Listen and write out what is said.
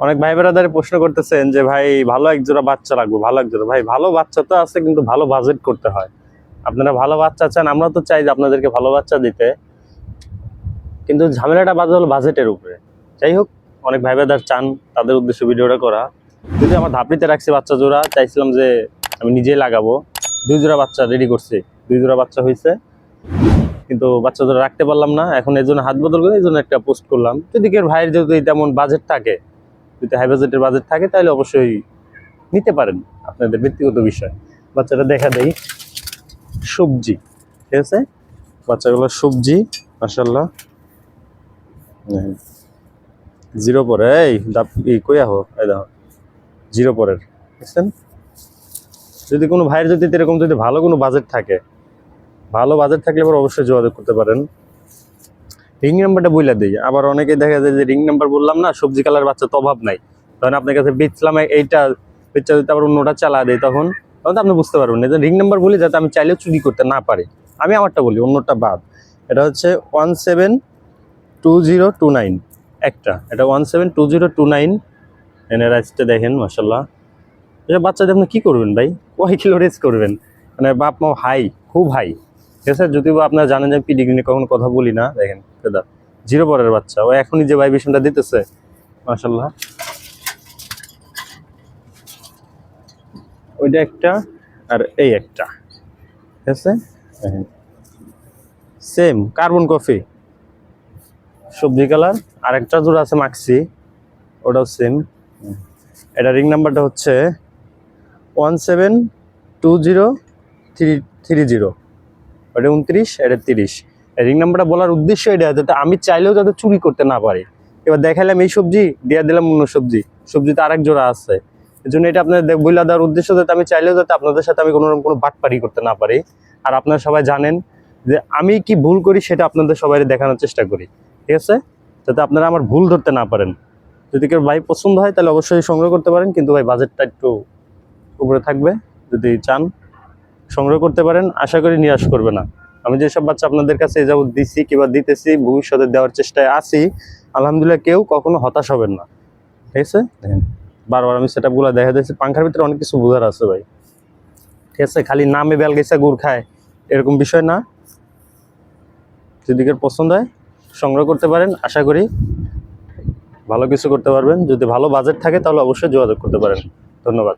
অনেক ভাই বেড়াদারে প্রশ্ন করতেছেন যে, ভাই, ভালো এক জোড়া বাচ্চা লাগবে ভালো এক জোড়া ভাই, ভালো বাচ্চা তো আছে, কিন্তু ভালো বাজেট করতে হয়। আপনারা ভালো বাচ্চা চান, আমরা তো চাই যে আপনাদেরকে ভালো বাচ্চা দিতে। কিন্তু ঝামেলাটা বাজে হলো বাজেটের উপরে। যাই হোক, অনেক ভাই বেড়াদার চান তাদের উদ্দেশ্যে ভিডিওটা করা। যদি আমার ধাপড়িতে রাখছি বাচ্চা জোড়া, চাইছিলাম যে আমি নিজেই লাগাবো। দুই জোড়া বাচ্চা রেডি করছি। দুই জোড়া বাচ্চা হয়েছে কিন্তু বাচ্চা জোড়া রাখতে পারলাম না। এখন এই জন্য হাত বদল করে এই জন্য একটা পোস্ট করলাম। যদি কেউ ভাইয়ের যদি তেমন বাজেট থাকে যদি হাই বাজেটের বাজেট থাকে, তাহলে অবশ্যই নিতে পারেন আপনাদের ব্যক্তিগত বিষয়। বাচ্চাটা দেখা দেয় সবজি, ঠিক আছে? বাচ্চাগুলো সবজি মাসাল্লাহ জিরো পরে, এই, দাপ ই কই আহো? এই দেখো, জিরো পরের, বুঝছেন? যদি কোনো ভাইয়ের যদি এরকম যদি ভালো কোনো বাজেট থাকে, ভালো বাজেট থাকলে এবার অবশ্যই যোগাযোগ করতে পারেন। রিং নাম্বারটা বইলা দিই। আবার অনেকে দেখা যায় যে রিং নাম্বার বললাম না, সবজি কালার বাচ্চা তো অভাব নাই। তখন আপনার কাছে বেচলাম এইটা, বেচা যদি আবার অন্যটা চালা দেয় তখন। তখন তো আপনি বুঝতে পারবেন না রিং নাম্বার বলি যাতে আমি চাইলেও চুরি করতে না পারি। আমি আমারটা বলি, অন্যটা বাদ। এটা হচ্ছে one seven two zero two nine একটা। এটা one seven two zero two nine এনে রাইসটা দেখেন মাসাল্লাহ এটা বাচ্চাদের আপনি কী করবেন ভাই? কয় কিলো রেস করবেন? মানে বাপ মা হাই, খুব হাই। ঠিক আছে? যদিও আপনারা জানেন যে পিডিগ্রি নিয়ে কখনো কথা বলি না, দেখেন। দাদা জিরো পরের বাচ্চা। ও এখনই যে ভাইবেশনটা দিতেছে মাসাল্লাহ ওইটা একটা আর এই একটা। ঠিক আছে? Same, carbon coffee. সবজি কালার। আর একটা জোড়া আছে মাক্সি। ওটাও সেম। এটা রিং নাম্বারটা হচ্ছে one seven two zero three three zero. ওটা উনত্রিশ, এটা তিরিশ। রিং নাম্বারটা বলার উদ্দেশ্য এটা যাতে আমি চাইলেও যাতে চুরি করতে না পারি। এবার দেখাইলাম এই সবজি, দিয়ে দিলাম অন্য সবজি। সবজিতে আরেক জোড়া আছে। এই জন্য এটা আপনাদের বইলা দেওয়ার উদ্দেশ্য যাতে আমি চাইলেও যাতে আপনাদের সাথে আমি কোনো রকম কোনো বাটপারি করতে না পারি। আর আপনারা সবাই জানেন যে আমি কি ভুল করি সেটা আপনাদের সবাই দেখানোর চেষ্টা করি। ঠিক আছে? যাতে আপনারা আমার ভুল ধরতে না পারেন। যদি কেউ ভাই পছন্দ হয় তাহলে অবশ্যই সংগ্রহ করতে পারেন, কিন্তু ভাই বাজেটটা একটু উপরে থাকবে। যদি চান, সংগ্রহ করতে পারেন। আশা করি নিরাশ করবে না। আমি যেসব বাচ্চা আপনাদের কাছে এ যাবত দিছি কিংবা দিতেছি, ভবিষ্যতে দেওয়ার চেষ্টায় আছি, আলহামদুলিল্লাহ কেউ কখনো হতাশ হবেন না। ঠিক আছে? বারবার আমি সেট আপগুলো দেখা যাচ্ছে পাংখার ভিতরে অনেক কিছু বোঝার আছে ভাই। ঠিক আছে? খালি নামে বেল গেছে, গুড় খায়। এরকম বিষয় না। যদি কেউ পছন্দ হয়, সংগ্রহ করতে পারেন। আশা করি ভালো কিছু করতে পারবেন। যদি ভালো বাজেট থাকে, তাহলে অবশ্যই যোগাযোগ করতে পারেন। ধন্যবাদ।